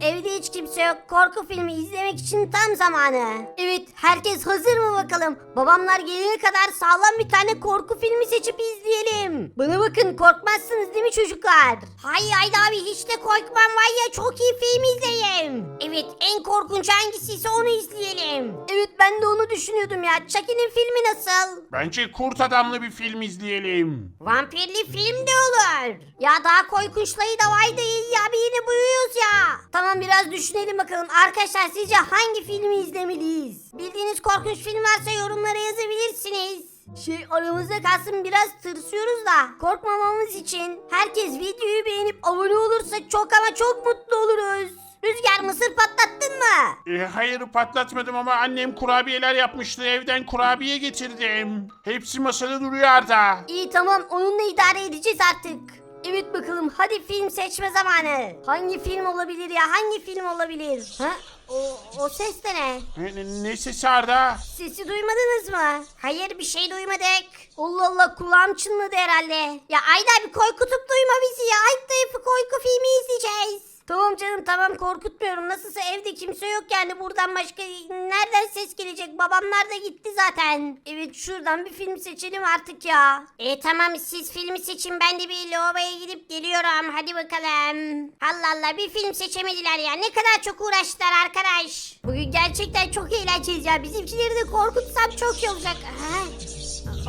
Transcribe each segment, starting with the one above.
evde hiç kimse yok. Korku filmi izlemek için tam zamanı. Evet herkes hazır mı bakalım? Babamlar gelene kadar sağlam bir tane korku filmi seçip izleyelim. Bana bakın korkmazsınız değil mi çocuklar? Hayır Ayda abi hiç de korkmam var ya çok iyi film izleyeyim. Evet en korkunç hangisiyse onu izleyelim. Evet ben de onu düşünüyordum ya. Chucky'nin filmi nasıl? Bence kurt adamlı bir film izleyelim. Vampirli film de olur. Ya daha korkunçlayı da var değil ya bir yine buyuyoruz ya. Tamam biraz düşünelim bakalım. Arkadaşlar sizce hangi filmi izlemeliyiz? Bildiğiniz korkunç film varsa yorumlara yazabilirsiniz. Şey aramızda kalsın biraz tırsıyoruz da korkmamamız için herkes videoyu beğenip abone olursa çok ama çok mutlu oluruz. Rüzgar mısır patlattın mı? E, hayır patlatmadım ama annem kurabiyeler yapmıştı. Evden kurabiye getirdim. Hepsi masada duruyor Arda. İyi tamam onunla idare edeceğiz artık. Evet bakalım hadi film seçme zamanı. Hangi film olabilir ya hangi film olabilir? Ha? O, o ses de ne? Ne, ne- ne sesi Arda? Sesi duymadınız mı? Hayır bir şey duymadık. Allah Allah kulağım çınladı herhalde. Ya Ayda bir korkutup duyma bizi ya. Alt tarafı korku filmi izleyeceğiz. Tamam canım tamam korkutmuyorum. Nasılsa evde kimse yok yani buradan başka nereden ses gelecek? Babamlar da gitti zaten. Evet şuradan bir film seçelim artık ya. E tamam siz filmi seçin ben de bir lavaboya gidip geliyorum. Hadi bakalım. Allah Allah bir film seçemediler ya. Ne kadar çok uğraştılar arkadaş. Bugün gerçekten çok eğleneceğiz ya. Bizimkileri de korkutsam çok iyi olacak. Ha?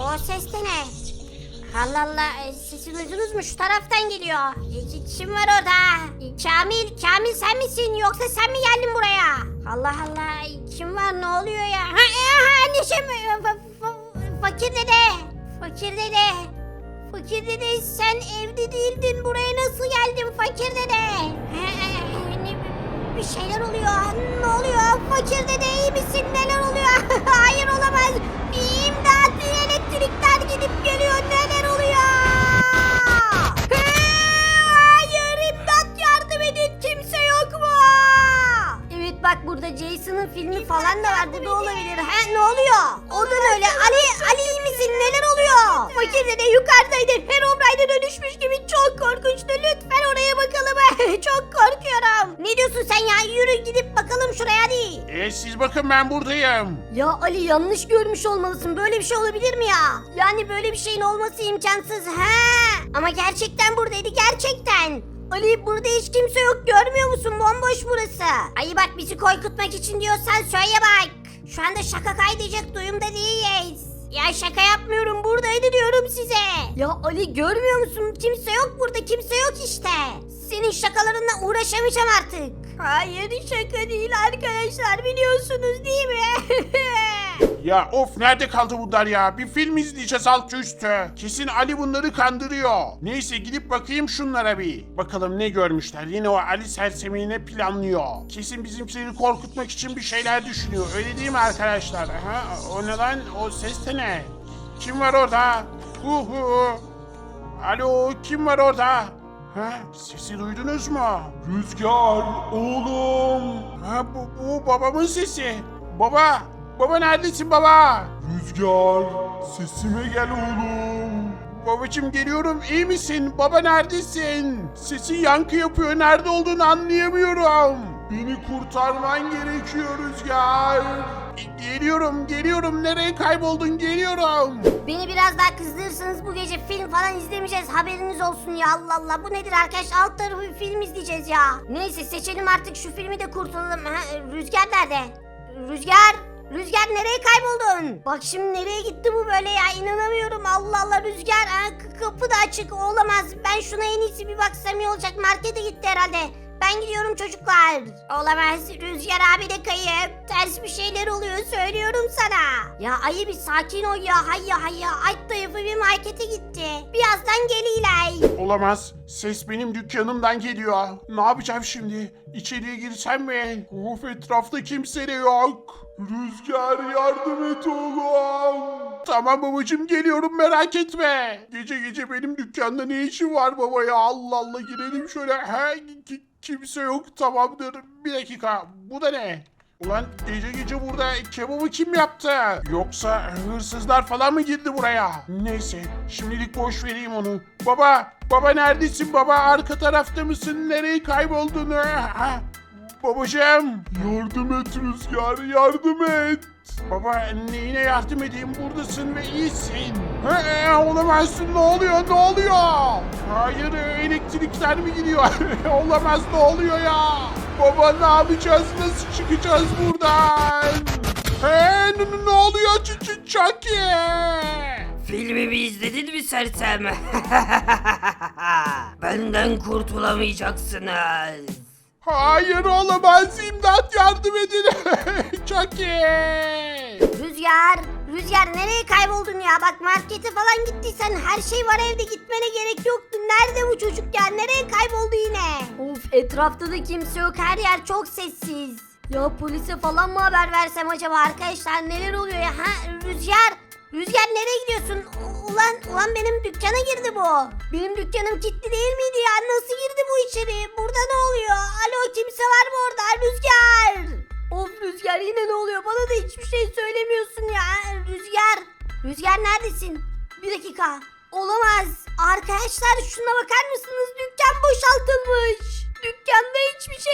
O ses de ne? Allah Allah sesi duydunuz mu? Şu taraftan geliyor. E, ki- kim var orada? E, Kamil, Kamil sen misin yoksa sen mi geldin buraya? Allah Allah e, kim var ne oluyor ya? Ha, e, ha anneciğim fa- fa- fakir dede. Fakir dede. Fakir dede sen evde değildin buraya nasıl geldin fakir dede? Ne- bir şeyler oluyor. Ne oluyor? Fakir dede iyi misin? Neler Jason'ın filmi falan da var. Bu da olabilir. He ne oluyor? O da öyle. Ali, Ali iyi misin? Neler oluyor? Fakir dede yukarıdaydı. Herobrine'e dönüşmüş gibi çok korkunçtu. Lütfen oraya bakalım. çok korkuyorum. Ne diyorsun sen ya? Yürü gidip bakalım şuraya hadi. E, siz bakın ben buradayım. Ya Ali yanlış görmüş olmalısın. Böyle bir şey olabilir mi ya? Yani böyle bir şeyin olması imkansız. He. Ama gerçekten buradaydı gerçekten. Ali burada hiç kimse yok görmüyor musun? Bomboş burası. Ay bak bizi korkutmak için diyorsan söyle bak. Şu anda şaka kaydedecek duyumda değiliz. Ya şaka yapmıyorum buradaydı diyorum size. Ya Ali görmüyor musun? Kimse yok burada kimse yok işte. Senin şakalarınla uğraşamayacağım artık. Hayır şaka değil arkadaşlar biliyorsunuz değil mi? Ya of nerede kaldı bunlar ya? Bir film izleyeceğiz altı üstü. Kesin Ali bunları kandırıyor. Neyse gidip bakayım şunlara bir. Bakalım ne görmüşler. Yine o Ali sersemine planlıyor. Kesin bizimkileri korkutmak için bir şeyler düşünüyor. Öyle değil mi arkadaşlar? Ha, o ne lan? O ses de ne? Kim var orada? Hu hu. Alo kim var orada? Ha, sesi duydunuz mu? Rüzgar oğlum. Ha, bu, bu babamın sesi. Baba, baba neredesin baba? Rüzgar sesime gel oğlum. Babacım geliyorum iyi misin? Baba neredesin? Sesin yankı yapıyor nerede olduğunu anlayamıyorum. Beni kurtarman gerekiyor Rüzgar. Geliyorum geliyorum nereye kayboldun geliyorum. Beni biraz daha kızdırırsanız bu gece film falan izlemeyeceğiz haberiniz olsun ya Allah Allah bu nedir arkadaş alt tarafı bir film izleyeceğiz ya. Neyse seçelim artık şu filmi de kurtulalım. Ha, Rüzgar nerede? Rüzgar? Rüzgar nereye kayboldun? Bak şimdi nereye gitti bu böyle ya inanamıyorum Allah Allah Rüzgar ha, kapı da açık olamaz. Ben şuna en iyisi bir baksam iyi olacak markete gitti herhalde. Ben gidiyorum çocuklar. Olamaz. Rüzgar abi de kayıp. Ters bir şeyler oluyor söylüyorum sana. Ya ayı bir sakin ol ya. Hayya hayya. Alt tarafı bir markete gitti. Birazdan geliyorlar. Olamaz. Ses benim dükkanımdan geliyor. Ne yapacağım şimdi? İçeriye girsem mi? Of etrafta kimse de yok. Rüzgar yardım et oğlum. Tamam babacım geliyorum merak etme. Gece gece benim dükkanda ne işin var baba ya? Allah Allah girelim şöyle. He, kimse yok tamamdır. Bir dakika bu da ne? Ulan gece gece burada kebabı kim yaptı? Yoksa hırsızlar falan mı girdi buraya? Neyse şimdilik boş vereyim onu. Baba, baba neredesin baba? Arka tarafta mısın? Nereye kayboldun? Ha, Babacığım. Yardım et Rüzgar yardım et. Baba neyine yardım edeyim buradasın ve iyisin. He, olamaz ne oluyor ne oluyor? Hayır elektrikler mi gidiyor? olamaz ne oluyor ya? Baba ne yapacağız nasıl çıkacağız buradan? He, ne, ne oluyor Ç- Ç- Chucky? Filmimi izledin mi sersem? Benden kurtulamayacaksınız. Hayır olamaz imdat yardım edin. Chucky. Rüzgar, Rüzgar nereye kayboldun ya? Bak markete falan gittiysen her şey var evde gitmene gerek yoktu. Nerede bu çocuk ya? Nereye kayboldu yine? Of etrafta da kimse yok. Her yer çok sessiz. Ya polise falan mı haber versem acaba arkadaşlar neler oluyor ya? Ha Rüzgar, Rüzgar nereye gidiyorsun? Ulan, ulan benim dükkana girdi bu. Benim dükkanım kilitli değil miydi ya? Nasıl girdi bu içeri? Burada ne oluyor? Alo kimse var mı orada? Rüzgar. Of Rüzgar yine ne oluyor? Bana da hiçbir şey söylemiyorsun ya. Rüzgar. Rüzgar neredesin? Bir dakika. Olamaz. Arkadaşlar şuna bakar mısınız? Dükkan boşaltılmış. Dükkanda hiçbir şey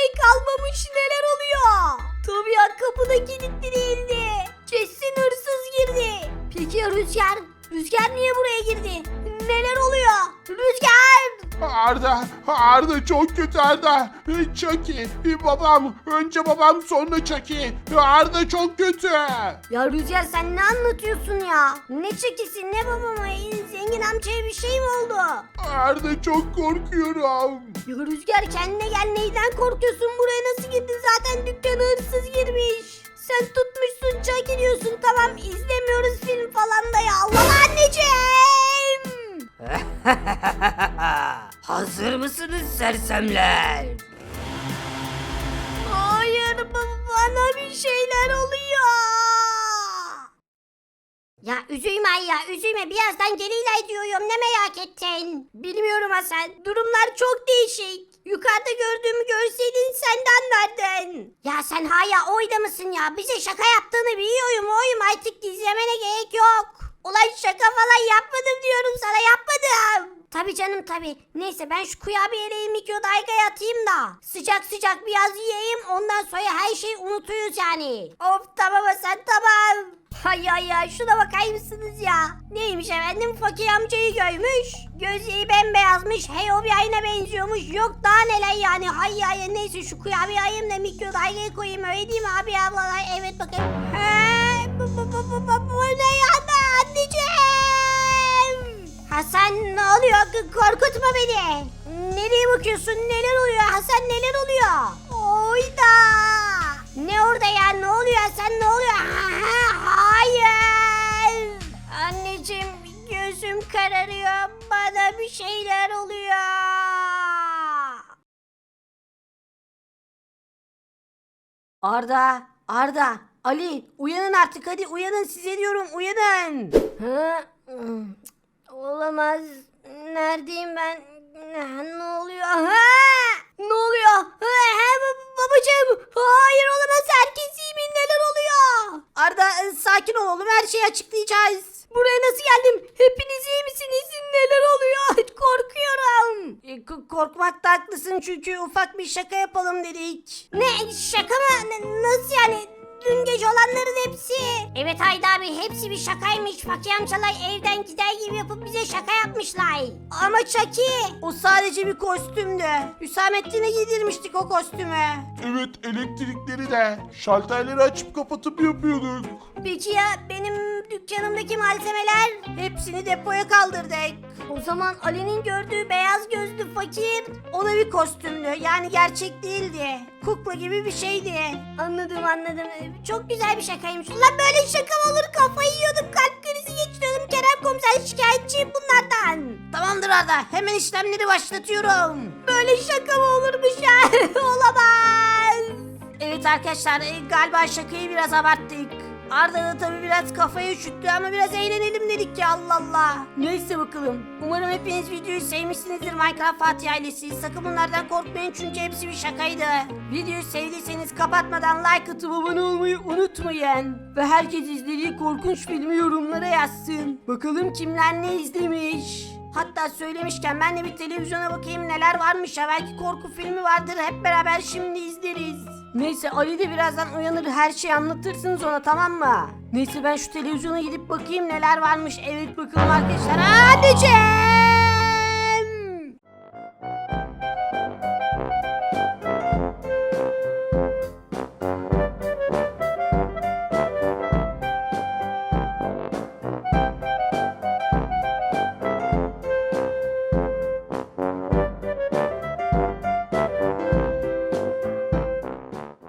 Arda, Arda çok kötü Arda. Chucky, babam, önce babam sonra Chucky. Arda çok kötü. Ya Rüzgar sen ne anlatıyorsun ya? Ne çekisi ne babama? Zengin amcaya bir şey mi oldu? Arda çok korkuyorum. Ya Rüzgar kendine gel neyden korkuyorsun? Buraya nasıl girdin? Zaten dükkana hırsız girmiş. Sen tutmuşsun çay gidiyorsun tamam izlemiyoruz film falan da ya. Allah anneciğim. Hazır mısınız sersemler? Hayır ba- bana bir şeyler oluyor. Ya üzülme ya üzülme birazdan geliyle diyorum ne merak ettin? Bilmiyorum Hasan durumlar çok değişik. Yukarıda gördüğümü görseydin sen de anlardın. Ya sen hala oyda mısın ya? Bize şaka yaptığını biliyorum oyum artık gizlemene gerek yok. Ulan şaka falan yapmadım diyorum sana yapmadım. Tabi canım tabi. Neyse ben şu kurabiyeleri mikrodalgaya atayım da. Sıcak sıcak biraz yiyeyim ondan sonra her şeyi unutuyoruz yani. Of tamam Hasan tamam. Hay hay ya şuna bakar mısınız ya? Neymiş efendim fakir amcayı görmüş. Gözleri bembeyazmış. Hey o bir ayna benziyormuş. Yok daha neler yani. Hay hay neyse şu kurabiye ayım da mikrodalgaya koyayım öyle değil mi abi ablalar? Evet bakayım. He, bu, bu, bu, bu, bu, bu ne ya? Hasan ne oluyor? Korkutma beni. Nereye bakıyorsun? Neler oluyor? Hasan neler oluyor? Oyda. Ne orada ya? Ne oluyor Hasan? Ne oluyor? Ha, ha, hayır. Anneciğim gözüm kararıyor. Bana bir şeyler oluyor. Arda, Arda, Ali uyanın artık hadi uyanın size diyorum uyanın. Ha? Olamaz. Neredeyim ben? Ne, ne oluyor? Ha? Ne oluyor? Ha, ha, ba- babacığım. Hayır olamaz. Herkes iyi mi? Neler oluyor? Arda e, sakin ol oğlum. Her şeyi açıklayacağız. Buraya nasıl geldim? Hepiniz iyi misiniz? Neler oluyor? Korkuyorum. E, korkmakta haklısın çünkü ufak bir şaka yapalım dedik. Ne? Şaka mı? N- nasıl yani? Dün gece olanların hepsi. Evet Haydi abi hepsi bir şakaymış. Fakir amcalar evden gider gibi yapıp bize şaka yapmışlar. Ama Çaki. O sadece bir kostümdü. Hüsamettin'e giydirmiştik o kostümü. Evet elektrikleri de şalterleri açıp kapatıp yapıyorduk. Peki ya benim dükkanımdaki malzemeler? Hepsini depoya kaldırdık. O zaman Ali'nin gördüğü beyaz gözlü fakir ona bir kostümdü. Yani gerçek değildi. Kukla gibi bir şeydi. Anladım anladım. Çok güzel bir şakaymış. Ulan böyle şaka mı olur? Kafayı yiyordum. Kalp krizi geçiriyordum. Kerem komiser şikayetçiyim bunlardan. Tamamdır Arda. Hemen işlemleri başlatıyorum. Böyle şaka mı olurmuş ya? Olamaz. Evet arkadaşlar e, galiba şakayı biraz abarttık. Arda da tabii biraz kafayı üşüttü ama biraz eğlenelim dedik ya Allah Allah. Neyse bakalım. Umarım hepiniz videoyu sevmişsinizdir Minecraft Fatih ailesi. Sakın bunlardan korkmayın çünkü hepsi bir şakaydı. Videoyu sevdiyseniz kapatmadan like atıp abone olmayı unutmayın. Ve herkes izlediği korkunç filmi yorumlara yazsın. Bakalım kimler ne izlemiş. Hatta söylemişken ben de bir televizyona bakayım neler varmış ya belki korku filmi vardır hep beraber şimdi izleriz. Neyse Ali de birazdan uyanır her şeyi anlatırsınız ona tamam mı? Neyse ben şu televizyona gidip bakayım neler varmış. Evet bakalım arkadaşlar. Hadi Cem!